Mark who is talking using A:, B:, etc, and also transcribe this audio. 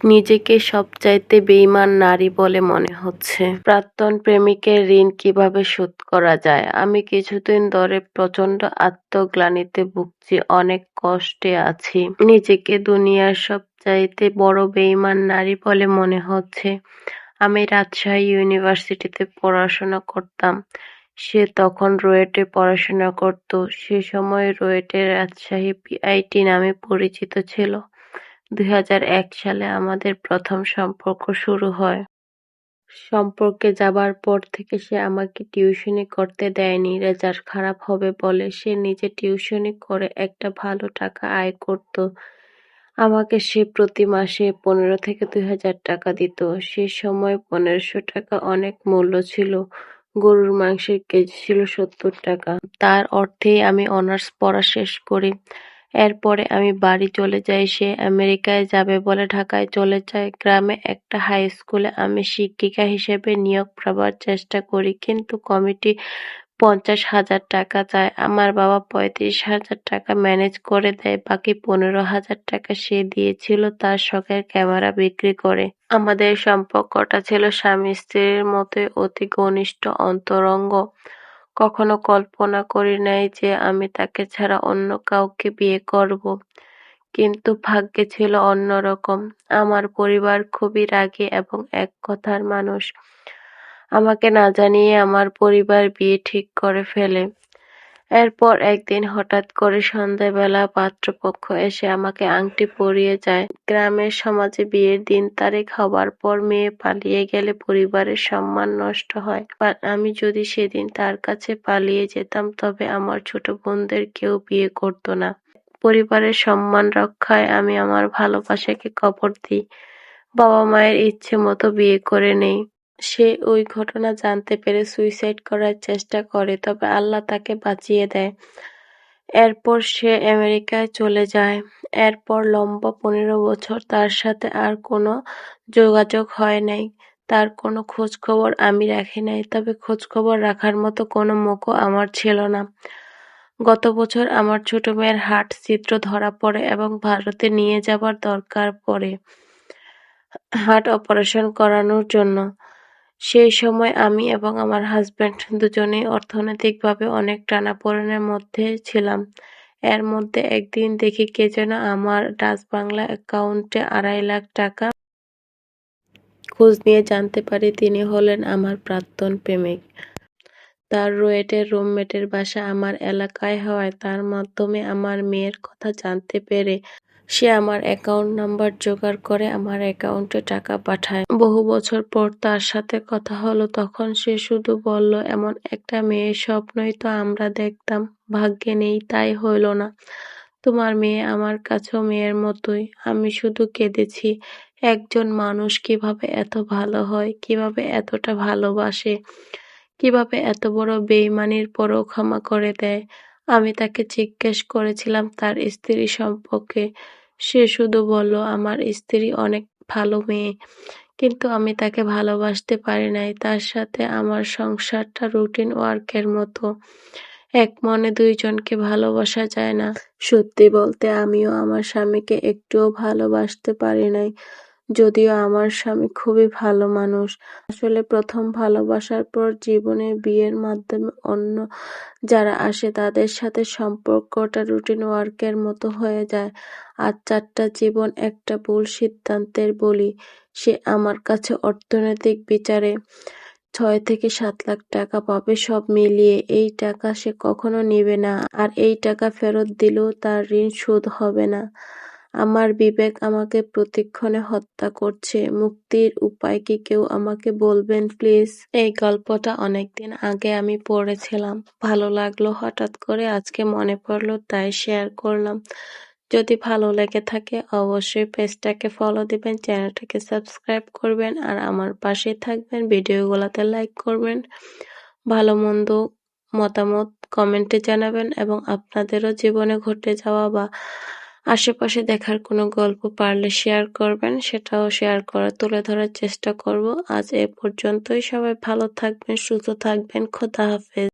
A: নিজেকে সবচাইতে বেইমান নারী বলে মনে হচ্ছে। প্রাক্তন প্রেমিকের ঋণ কীভাবে শোধ করা যায়? আমি কিছুদিন ধরে প্রচণ্ড আত্মগ্লানিতে ভুগছি, অনেক কষ্টে আছি। নিজেকে দুনিয়ার সবচাইতে বড় বেইমান নারী বলে মনে হচ্ছে। আমি রাজশাহী ইউনিভার্সিটিতে পড়াশোনা করতাম। সে তখন রুয়েটে পড়াশোনা করত। সে সময় রুয়েটে রাজশাহী পিআইটি নামে পরিচিত ছিল। দুই হাজার এক সালে আমাদের প্রথম সম্পর্ক শুরু হয়। সম্পর্কে যাবার পর থেকে সে আমাকে টিউশনি করতে দেয়নি। রেজাল্ট খারাপ হবে বলে সে নিজে টিউশনি করে একটা ভালো টাকা আয় করত। আমাকে সে প্রতি মাসে পনেরো থেকে দুই হাজার টাকা দিত। সে সময় পনেরোশো টাকা অনেক মূল্য ছিল। গরুর মাংসের কেজি ছিল সত্তর টাকা। তার অর্থেই আমি অনার্স পড়া শেষ করি। এরপরে আমি বাড়ি চলে যাই। সে আমেরিকায় যাবে বলে ঢাকায় চলে যায়। গ্রামে একটা হাই স্কুলে আমি শিক্ষিকা হিসেবে নিয়োগ পাবার চেষ্টা করি কিন্তু কমিটি পঞ্চাশ হাজার টাকা চায়। আমার বাবা পঁয়ত্রিশ হাজার টাকা ম্যানেজ করে দেয়। বাকি পনেরো হাজার টাকা সে দিয়েছিল তার শখের ক্যামেরা বিক্রি করে। আমাদের সম্পর্কটা ছিল স্বামী-স্ত্রীর মতোই অতি ঘনিষ্ঠ, অন্তরঙ্গ। কখনো কল্পনা করি নাই যে আমি তাকে ছাড়া অন্য কাউকে বিয়ে করব। কিন্তু ভাগ্যে ছিল অন্যরকম। আমার পরিবার খুবই রাগে এবং এক কথার মানুষ। আমাকে না জানিয়ে আমার পরিবার বিয়ে ঠিক করে ফেলে। এরপর একদিন হঠাৎ করে সন্ধ্যাবেলা পাত্রপক্ষ এসে আমাকে আংটি পরিয়ে যায়। গ্রামের সমাজে বিয়ের দিন তারিখ হবার পর মেয়ে পালিয়ে গেলে পরিবারের সম্মান নষ্ট হয়। আমি যদি সেদিন তার কাছে পালিয়ে যেতাম, তবে আমার ছোট বোনদের কেউ বিয়ে করত না। পরিবারের সম্মান রক্ষায় আমি আমার ভালোবাসাকে কবর দিই। বাবা মায়ের ইচ্ছে মতো বিয়ে করে নেই। সে ওই ঘটনা জানতে পেরে সুইসাইড করার চেষ্টা করে, তবে আল্লাহ তাকে বাঁচিয়ে দেয়। এরপর সে আমেরিকায় চলে যায়। এরপর লম্বা পনেরো বছর তার সাথে আর কোনো যোগাযোগ হয় নাই। তার কোনো খোঁজখবর আমি রাখি নাই। তবে খোঁজখবর রাখার মতো কোনো মুখও আমার ছিল না। গত বছর আমার ছোট মেয়ের হার্ট ছিদ্র ধরা পড়ে এবং ভারতে নিয়ে যাবার দরকার পড়ে হার্ট অপারেশন করানোর জন্য। সেই সময় আমি এবং আমার হাজব্যান্ড দুজনেই অর্থনৈতিকভাবে অনেক টানাপোড়েনের মধ্যে ছিলাম। এর মধ্যে একদিন দেখি কে যেন আমার ডাচ বাংলা অ্যাকাউন্টে আড়াই লাখ টাকা খোঁজ নিয়ে জানতে পারি তিনি হলেন আমার প্রাক্তন প্রেমিক। তার রুয়েটের রুমমেটের বাসা আমার এলাকায় হওয়ায় তার মাধ্যমে আমার মেয়ের কথা জানতে পেরে সে আমার অ্যাকাউন্ট নাম্বার জোগাড় করে আমার অ্যাকাউন্টে টাকা পাঠায়। বহু বছর পর তার সাথে কথা হলো তখন সে শুধু বলল এমন একটা মেয়ের স্বপ্নই তো আমরা দেখতাম, ভাগ্যে নেই তাই হইল না। তোমার মেয়ে আমার কাছেও মেয়ের মতোই। আমি শুধু কেঁদেছি। একজন মানুষ কীভাবে এত ভালো হয়, কীভাবে এতটা ভালোবাসে, কীভাবে এত বড় বেইমানির পরও ক্ষমা করে দেয়। আমি তাকে জিজ্ঞেস করেছিলাম, তার স্ত্রী সম্পর্কে। সে শুধু বলল, আমার স্ত্রী অনেক ভালো মেয়ে। কিন্তু আমি তাকে ভালোবাসতে পারি নাই। তার সাথে আমার সংসারটা রুটিন ওয়ার্কের মতো। এক মনে দুইজনকে ভালোবাসা যায় না। সত্যি বলতে, আমিও আমার স্বামীকে একটুও ভালোবাসতে পারি নাই। যদিও আমার স্বামী খুবই ভালো মানুষ। আসলে প্রথম ভালোবাসার পর জীবনে বিয়ের মাধ্যমে অন্য যারা আসে, তাদের সাথে সম্পর্কটা রুটিন ওয়ার্কের মতো হয়ে যায়। আর চারটা জীবন একটা ভুল সিদ্ধান্তের বলি। সে আমার কাছে অর্থনৈতিক বিচারে ছয় থেকে সাত লাখ টাকা পাবে সব মিলিয়ে। এই টাকা সে কখনো নিবে না আর এই টাকা ফেরত দিলেও তার ঋণ শোধ হবে না। আমার বিবেক আমাকে প্রতিক্ষণে হত্যা করছে। মুক্তির উপায় কি কেউ আমাকে বলবেন প্লিজ? এই গল্পটা অনেকদিন আগে আমি পড়েছিলাম। ভালো লাগল হঠাৎ করে আজকে মনে পড়ল তাই শেয়ার করলাম। যদি ভালো লেগে থাকে অবশ্যই পেজটাকে ফলো দিবেন, চ্যানেলটাকে সাবস্ক্রাইব করবেন আর আমার পাশেই থাকবেন। ভিডিওগুলোতে লাইক করবেন। ভালো মন্দ মতামত কমেন্টে জানাবেন এবং আপনাদেরও জীবনে ঘটে যাওয়া বা আশেপাশে দেখার কোনো গল্প পারলে শেয়ার করবেন, সেটাও শেয়ার করা তুলে ধরার চেষ্টা করব। আজ এ পর্যন্তই। সবাই ভালো থাকবেন, সুস্থ থাকবেন। খোদা হাফেজ।